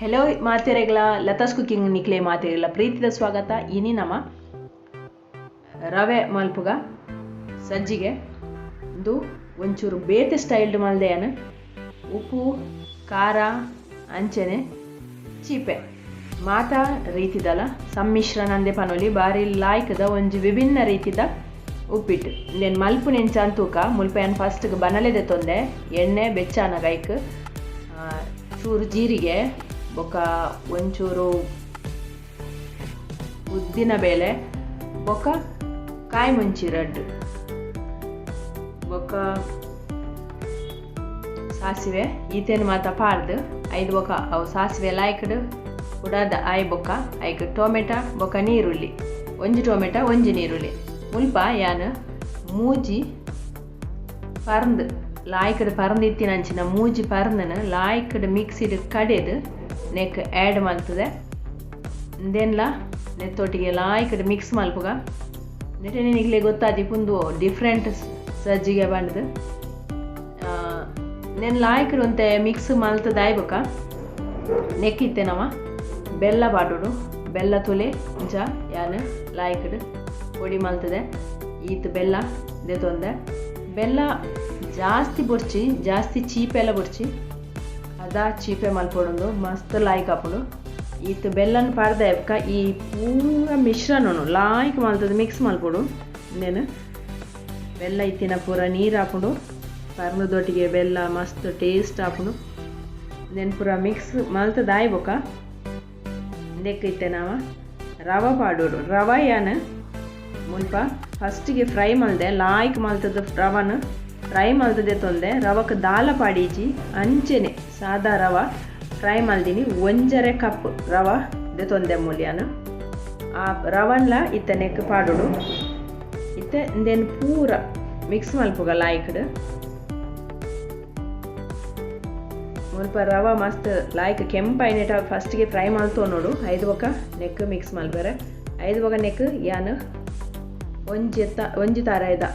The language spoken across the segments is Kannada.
ಹೆಲೋ ಮಾತೆರೆಗಳ, ಲತಾಸ್ ಕುಕಿಂಗ್ ನಿಕ್ಲೆ ಮಾತೆರೆಗಳ ಪ್ರೀತಿದ ಸ್ವಾಗತ. ಇನಿ ನಮ್ಮ ರವೆ ಮಲ್ಪುಗ, ಸಜ್ಜಿಗೆ. ಒಂದು ಒಂಚೂರು ಬೇತೆ ಸ್ಟೈಲ್ಡ್ ಮಲ್ದೆಯನ. ಉಪ್ಪು, ಖಾರ, ಅಂಚನೆ, ಚೀಪೆ. ಮಾತ ರೀತಿದಲ್ಲ ಸಮ್ಮಿಶ್ರಣ ಅಂದೆ ಪನೊಲಿ ಬಾರಿ ಲಾಯ್ಕದ ಒಂಜಿ ವಿಭಿನ್ನ ರೀತಿದ ಉಪ್ಪಿಟ್ಟು. ಇಂದೇನು ಮಲ್ಪು ನೆಂಚಾನ್ ತೂಕ ಮುಲ್ಪೆಯನ್ನು ಫಸ್ಟ್ಗೆ ಬನಲೆದೆ ತೊಂದೆ, ಎಣ್ಣೆ, ಬೆಚ್ಚಾನ ಗೈಕ್ ಚೂರು ಜೀರಿಗೆ ಬೊಕ್ಕ ಒಂಚೂರು ಉದ್ದಿನ ಬೇಳೆ ಬೊಕ್ಕ ಕಾಯಿ ಮುಂಚಿ ರಡ್ಡು ಬೊಕ್ಕ ಸಾಸಿವೆ, ಈತೇನು ಮಾತ ಪಾಡ್ದು, ಐದು ಬೊಕ್ಕ ಅವು ಸಾಸಿವೆ ಲಾಯ್ಕಡು ಉಡಾದ ಆಯ್ ಬೊಕ್ಕ ಐಕ್ ಟೊಮೆಟ ಬೊಕ್ಕ ನೀರುಳ್ಳಿ, ಒಂಜಿ ಟೊಮೆಟ, ಒಂಜಿ ನೀರುಳ್ಳಿ. ಮುಲ್ಪ ಯಾನು ಮೂಜಿ ಲಾಯ್ಕಡ್ ಪರ್ಂದ್ ಇತ್ತಿನಂಚಿನ ಮೂಜಿ ಪರ್ಂದನ ಲಾಯ್ಕಡ್ ಮಿಕ್ಸಿಡ್ ಕಡೆದು ನೆಕ್ ಆ್ಯಡ್ ಮಾಡ್ತದೆ. ದೆನ್ಲ ನೆತ್ತೊಟ್ಟಿಗೆ ಲಾಯ್ಕಡ್ ಮಿಕ್ಸ್ ಮಲ್ಪುಗ ನೆಟ್ಟೆ ನಿನಗೆ ಗೊತ್ತಾದಿ ಪುಂದು ಡಿಫ್ರೆಂಟ್ ಸಜ್ಜಿಗೆ ಬಂಡದು. ನೆನ್ ಲಾಯ್ಕರು ಒಂತೆ ಮಿಕ್ಸ್ ಮಲ್ತದ ಆಯ್ಬೇಕ ನೆಕ್ಕಿತ್ತೆ ನಮ್ಮ ಬೆಲ್ಲ ಬಾಡೋಡು ಬೆಲ್ಲ ತುಲೆ ಇಂಚ ಯಾನು, ಲಾಯ್ಕಡು ಪೊಡಿ ಮಲ್ತದೆ ಈತ್ ಬೆಲ್ಲ ದೆತೊಂದೆ ಬೆಲ್ಲ ಜಾಸ್ತಿ ಬುಡ್ಚಿ ಜಾಸ್ತಿ ಚೀಪೆಲ್ಲ ಬುಡ್ಚಿ ಅದ ಚೀಪೆ ಮಲ್ಕೊಡೋದು ಮಸ್ತ್ ಲಾಯ್ಕ್ ಹಾಪುಡು ಈತ ಬೆಲ್ಲನ ಪಾಡ್ದೆ ಅಪ್ಕ ಈ ಪೂರ ಮಿಶ್ರಣನು ಲಾಯ್ಕ್ ಮಲ್ತದ ಮಿಕ್ಸ್ ಮಲ್ಕೊಡು ನೇನು ಬೆಲ್ಲ ಇತ್ತಿನ ಪೂರ ನೀರು ಹಾಕೊಂಡು. ಪರ್ನದೊಟ್ಟಿಗೆ ಬೆಲ್ಲ ಮಸ್ತ್ ಟೇಸ್ಟ್ ಹಾಕೊಂಡು. ನೆನ್ ಪೂರ ಮಿಕ್ಸ್ ಮಲ್ತದ ಆಯ್ಬೊಕ? ಇತ್ತೆ ನಾವ ರವ ಪಾಡೋಡು ರವ ಯಾನ? ಮುಲ್ಪ ಫಸ್ಟಿಗೆ ಫ್ರೈ ಮಲ್ದೆ ಲಾಯ್ಕ್ ಮಲ್ತದ ರವನ. ಫ್ರೈ ಮಲ್ತದೆ ತೊಂದೆ ರವಕ್ಕೆ ದಾಲ ಪಾಡೀಜಿ, ಅಂಚೆನೆ, ಸಾದಾ ರವ, ಫ್ರೈ ಮಲ್ದಿನಿ ಒಂಜರೆ ಕಪ್ ರವ ದೆ ತೊಂದೆ ಮೂಲ್ಯನ. ಆ ರವನ್ಲ ಇತ್ತ ನೆಕ್ ಪಾಡುಡು. ಇತ್ತ ಇಂದೇನು ಪೂರ ಮಿಕ್ಸ್ ಮಲ್ಪುಗ ಲಾಯ್ಕಡು ಮುಲ್ಪ ರವ ಮಸ್ತ್ ಲಾಯ್ಕ್ ಕೆಂಪೈನೆಟ ಫಸ್ಟ್ಗೆ ಫ್ರೈ ಮಲ್ತೋ ನೋಡು. ಐದು ಬೊಕ ನೆಕ್ ಮಿಕ್ಸ್ ಮಲ್ಬರೆ ಐದು ಬೊಕ ನೆಕ್ ಯಾನು ಒಂಜಿ ತ, ಒಂಜಿ ತರ ಒಂಜ್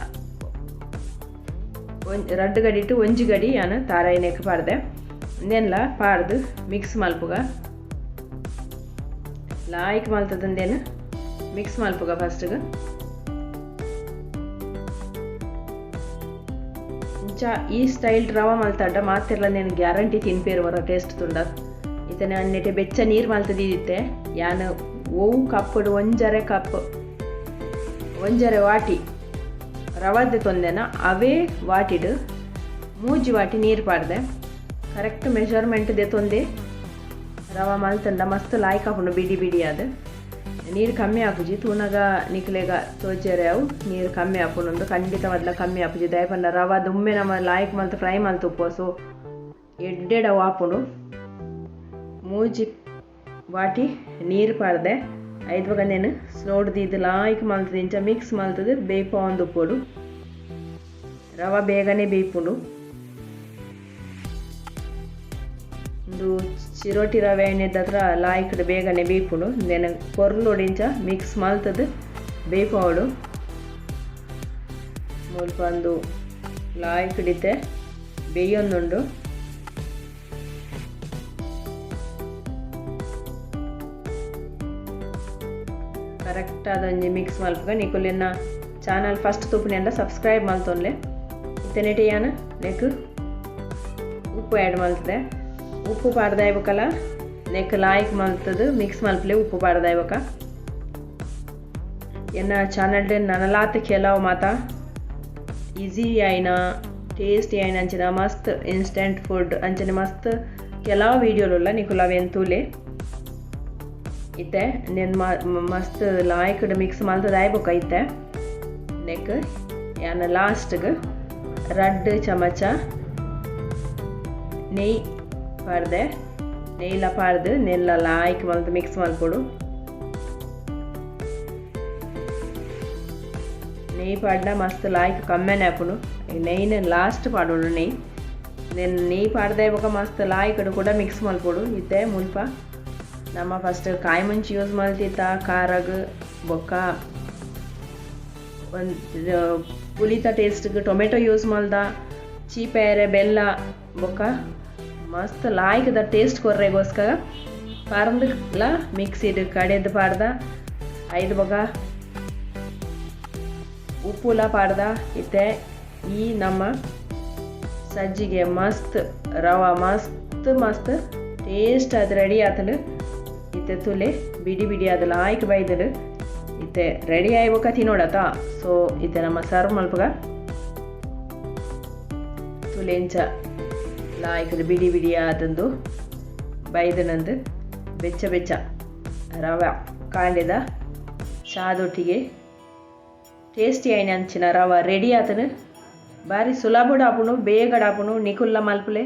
ಗಡಿ ಇಟ್ಟು ಒಂಜಿ ಗಡಿ ತಾರಾಯಿ ನೆಕ್ ಪಾಡ್ದೆ. ಇಂದೆನ್ಲ ಪಾಡ್ದು ಮಿಕ್ಸ್ ಮಲ್ಪುಗ. ಲಾಯ್ಕ್ ಮಲ್ತದಂದೇನು ಮಿಕ್ಸ್ ಮಲ್ಪುಗ ಫಸ್ಟ್ಗೆ. ಇಂಚ ಈ ಸ್ಟೈಲ್ ರವ ಮಲ್ತಾಡ, ಮಾತಿರ್ಲ నేను ಗ್ಯಾರಂಟಿ ತಿನ್ಪೇರು ವರ ಟೇಸ್ಟ್ ತುಂಡ. ಇತನ ಅನ್ನೆಟೆ ಬೆಚ್ಚ ನೀರು ಮಲ್ತದಿತ್ತೆ ಯಾನು ಓವು ಕಪ್ಪಡು ಒಂಜರೆ ಕಪ್, ಒಂಜರೆ ವಾಟಿ. ರವದ್ದೆ ತೊಂದೆನ ಅವೇ ವಾಟಿಡು. ಮೂಜಿ ವಾಟಿ ನೀರು ಪಾಡ್ದೆ. Correct measurement ತೊಂದೆ. ರವ ಮಲ್ತಂಡ ಮಸ್ತ್ ಲಾಯ್ಕ್ ಹಾಕೊಂಡು ಬಿಡಿ ಬಿಡಿ ಅದು ನೀರು ಕಮ್ಮಿ ಹಾಕುಜಿ ತೂನಗ ನಿಕ್ಲೆಗ ತೋಚೆರೆ ಅವು. ನೀರು ಕಮ್ಮಿ ಹಾಕೊಂಡು ಖಂಡಿತ ಮೊದಲ ಕಮ್ಮಿ ಹಾಕುಜಿ ದಯಪಂಡ ರವ ದುಮ್ಮೆ ನಮ್ಮ ಲಾಯ್ಕ್ ಮಲ್ತು ಫ್ರೈ ಮಲ್ತು ಉಪ್ಪೋಸು ಎಡ್ಡೆಡ್ ಅವು ಹಾಕೊಂಡು ಮೂಜಿ ವಾಟಿ ನೀರು ಪಾಡ್ದೆ. ಐದು ನೆನೆ ಸ್ಲೋಡ್ದು ಇದು ಲಾಯ್ಕ್ ಮಲ್ತದೆ ಇಂಚ ಮಿಕ್ಸ್ ಮಲ್ತದೆ ಬೇಯ್ಪ ಒಂದು ಉಪ್ಪುಡು ರವ ಬೇಗನೆ ಬೇಯ್ಪುಂಡು ಒಂದು ಚಿರೋಟಿ ರವೆ ಎಣ್ಣೆದ ಹತ್ರ ಬೇಗನೆ ಬೇಯ್ಪುಂಡು ನೆನ ಕೊರ್ಲೊಡಿಂಚ ಮಿಕ್ಸ್ ಮಲ್ತದೆ ಬೇಯ್ಪವಳು ಸ್ವಲ್ಪ ಒಂದು ಲಾಯ್ಕಡಿತೆ ಬೇಯೊಂದುಂಡು. ಕರೆಕ್ಟ್ ಅದೊಂಜಿ ಮಿಕ್ಸ್ ಮಲ್ಪಗ ನಿಕುಲಿನ ಚಾನೆಲ್ ಫಸ್ಟ್ ತುಪ್ಪನೆಂಡ ಸಬ್ಸ್ಕ್ರೈಬ್ ಮಲ್ತೊನ್ಲೆ ಇತ್ತನೆಟಿ ಯಾನ ನೆಕ್ ಉಪ್ಪು ಆ್ಯಡ್ ಮಲ್ತದೆ ಉಪ್ಪು ಪಾಡ್ದಾಯ್ಬೇಕಲ್ಲ? ನೆಕ್ ಲಾಯ್ಕ್ ಮಾಡ್ತದು. ಮಿಕ್ಸ್ ಮಲ್ಪಲೆ ಉಪ್ಪು ಪಾಡ್ದಾಯ್ಬೇಕ. ಎನ್ನ ಚಾನಲ್ ನನಲಾತ ಕೆಲವು ಮಾತ. ಈಸಿ ಆಯ್ನ? ಟೇಸ್ಟಿ ಆಯ್ನ ಅಂಚಿನ? ಮಸ್ತ್ ಇನ್ಸ್ಟೆಂಟ್ ಫುಡ್ ಅಂಚನೆ ಮಸ್ತ್ ಕೆಲವು ವೀಡಿಯೋಲುಲ್ಲ ನಿಕುಲವೆನ್ ತೂಲೆ. ಇತ್ತೆ. ನೆನ್ ಮಸ್ತ್ ಲಾಯ್ಕಡ್ ಮಿಕ್ಸ್ ಮಲ್ತದ ಆಯ್ಬೇಕ ಇತ್ತೆ. ನೆಕ್ ಲಾಸ್ಟ್ ಲಾಸ್ಟ್ಗೆ ರಡ್ಡ್ ಚಮಚ ನೆಯ್ ಪಾಡ್ದೆ. ನೆಯ್ಲ ಪಾಡ್ದು ನೆಲ್ಲ ಲಾಯ್ಕ್ ಮಲ್ತು ಮಿಕ್ಸ್ నెయ్యి ನೆಯ್ మస్తు ಮಸ್ತ್ ಲಾಯ್ಕ್ ಕಮ್ಮೆನೆ నెయ్యి నేను ಪಾಡೋಡು ನೆಯ್. ನೆನ್ ನೈ ಪಾಡ್ದೆ ಬೊಕ ಮಸ್ತ್ ಲಾಯ್ಕಡು ಕೂಡ ಮಿಕ್ಸ್ ಮಲ್ಪೊಡು ಇತ್ತೆ, ಮುಲ್ಪ. ನಮ್ಮ ಫಸ್ಟ್ ಕಾಯಿ ಮುಂಚಿ ಯೂಸ್ ಮಾಡ್ತಿತ್ತ ಖಾರಾಗ ಬೊಕ್ಕ. ಒಂದು ಪುಲಿತ ಟೇಸ್ಟ್ಗೆ ಟೊಮೆಟೊ ಯೂಸ್ ಮಾಡ್ದ ಚೀಪೇರೆ, ಬೆಲ್ಲ, ಬೊಕ್ಕ. ಮಸ್ತ್ ಲಾಯ್ಕದ ಟೇಸ್ಟ್ ಕೊರ್ರೆಗೋಸ್ಕರ ಪಾರ್ದಲ್ಲ ಮಿಕ್ಸಿಡ್ ಕಡೆದು ಪಾಡ್ದ, ಐದು ಬೊಕ ಉಪ್ಪುಲ ಪಾಡ್ದ, ಇತ್ತೆ. ಈ ನಮ್ಮ ಸಜ್ಜಿಗೆ ಮಸ್ತ್, ರವ ಮಸ್ತ್ ಮಸ್ತ್ ಟೇಸ್ಟ್ ಅದು ರೆಡಿ ಆತಲು ಇತ್ತೆ ತುಲೆ. ಬಿಡಿ ಬಿಡಿ അതിൽ ಲಾಯ್ಕ್ ಬೈದಳು ಇತ್ತೆ ರೆಡಿ ಆಯ್ಬೇಕ ತಿನ್ನೋಡತ ಸೊ ಇತ್ತೆ ನಮ್ಮ ಸರ್ವ್ ಮಲ್ಪಗ. ತುಲೆಂಚ ಲಾಯ್ಕದ ಬಿಡಿ ಬಿಡಿ ಆದಂದು ಬೈದನಂದು ಬೆಚ್ಚ ಬೆಚ್ಚ ರವೆ ಕಾಂಡೆದ ಚಾದೊಟ್ಟಿಗೆ ಟೇಸ್ಟಿ ಆಯ್ನ ಅಂಚಿನ ರವೆ. ರೆಡಿ ಆತನು. ಭಾರಿ ಸುಲಭ ಡಾಪುಣು ಬೇಗ ಡಾಪುಣು ನಿಕುಲ್ಲ ಮಲ್ಪಲೆ.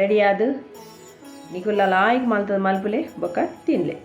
ರೆಡಿ ಆದ. ನಿಕುಲ್ಲ ಲಾಯ್ಕ್ ಮಲ್ತದ ಮಲ್ಪಲೆ ಬೊಕ್ಕ ತಿನ್ಲೆ